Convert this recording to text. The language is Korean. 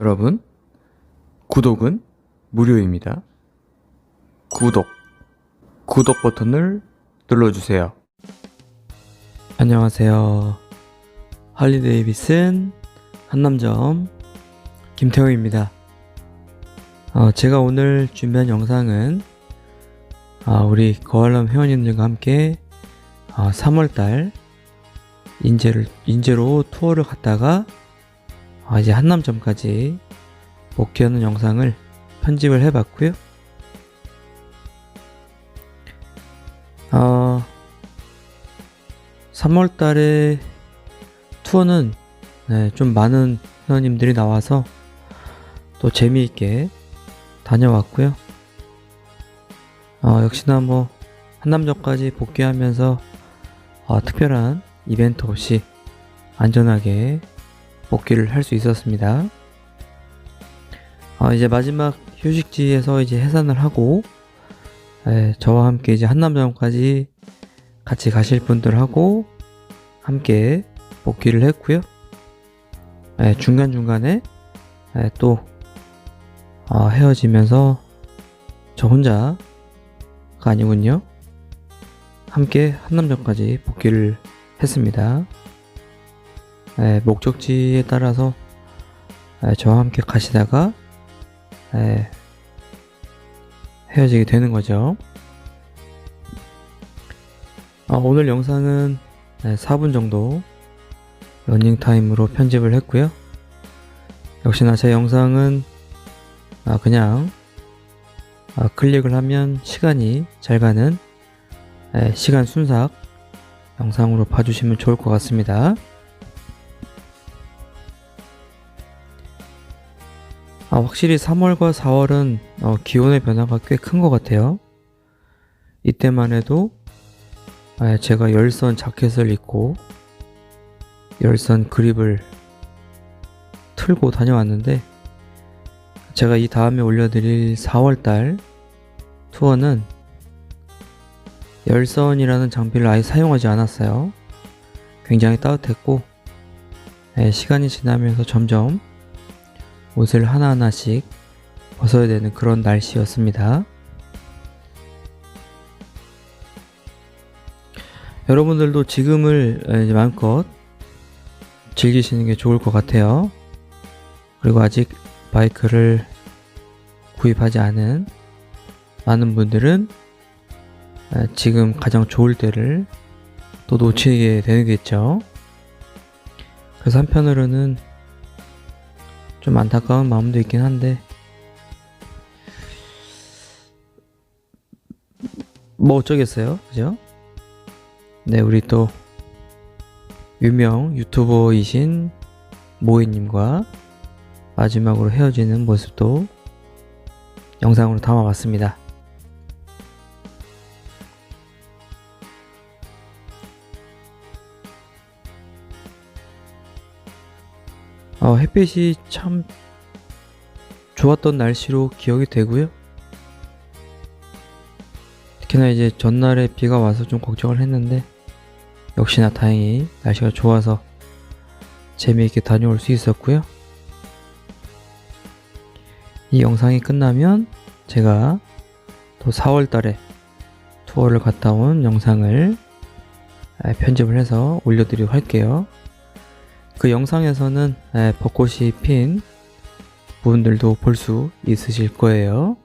여러분, 구독은 무료입니다. 구독, 구독 버튼을 눌러주세요. 안녕하세요. 할리 데이비슨 한남점 김태호입니다. 어, 제가 오늘 준비한 영상은 아, 우리 거알람 회원님들과 함께 아, 3월달 인제를 인제로 투어를 갔다가 아, 이제 한남점까지 복귀하는 영상을 편집을 해봤고요. 어, 3월달에 투어는 네, 좀 많은 회원님들이 나와서 또 재미있게 다녀왔고요. 어, 역시나 뭐 한남점까지 복귀하면서 어, 특별한 이벤트 없이 안전하게 복귀를 할 수 있었습니다. 어, 이제 마지막 휴식지에서 이제 해산을 하고 에, 저와 함께 이제 한남점까지 같이 가실 분들하고 함께 복귀를 했고요. 에, 중간중간에 에, 또 어, 헤어지면서 저 혼자가 아니군요. 함께 한남점까지 복귀를 했습니다. 에, 목적지에 따라서 에, 저와 함께 가시다가 에, 헤어지게 되는 거죠. 아, 오늘 영상은 네, 4분 정도 러닝타임으로 편집을 했고요. 역시나 제 영상은 아, 그냥 아, 클릭을 하면 시간이 잘 가는 에, 시간 순삭 영상으로 봐주시면 좋을 것 같습니다. 아, 확실히 3월과 4월은 어, 기온의 변화가 꽤 큰 것 같아요. 이때만 해도 아, 제가 열선 자켓을 입고 열선 그립을 틀고 다녀왔는데 제가 이 다음에 올려드릴 4월달 투어는 열선이라는 장비를 아예 사용하지 않았어요. 굉장히 따뜻했고 네, 시간이 지나면서 점점 옷을 하나하나씩 벗어야 되는 그런 날씨였습니다. 여러분들도 지금을 마음껏 즐기시는 게 좋을 것 같아요. 그리고 아직 바이크를 구입하지 않은 많은 분들은 지금 가장 좋을 때를 또 놓치게 되겠죠. 그래서 한편으로는 좀 안타까운 마음도 있긴 한데. 뭐 어쩌겠어요? 그죠? 네 우리 또 유명 유튜버이신 모이님과 마지막으로 헤어지는 모습도 영상으로 담아봤습니다 어, 햇빛이 참 좋았던 날씨로 기억이 되고요. 특히나 이제 전날에 비가 와서 좀 걱정을 했는데 역시나 다행히 날씨가 좋아서 재미있게 다녀올 수 있었고요. 이 영상이 끝나면 제가 또 4월 달에 투어를 갔다 온 영상을 편집을 해서 올려드리도록 할게요. 그 영상에서는 에, 벚꽃이 핀 부분들도 볼 수 있으실 거예요.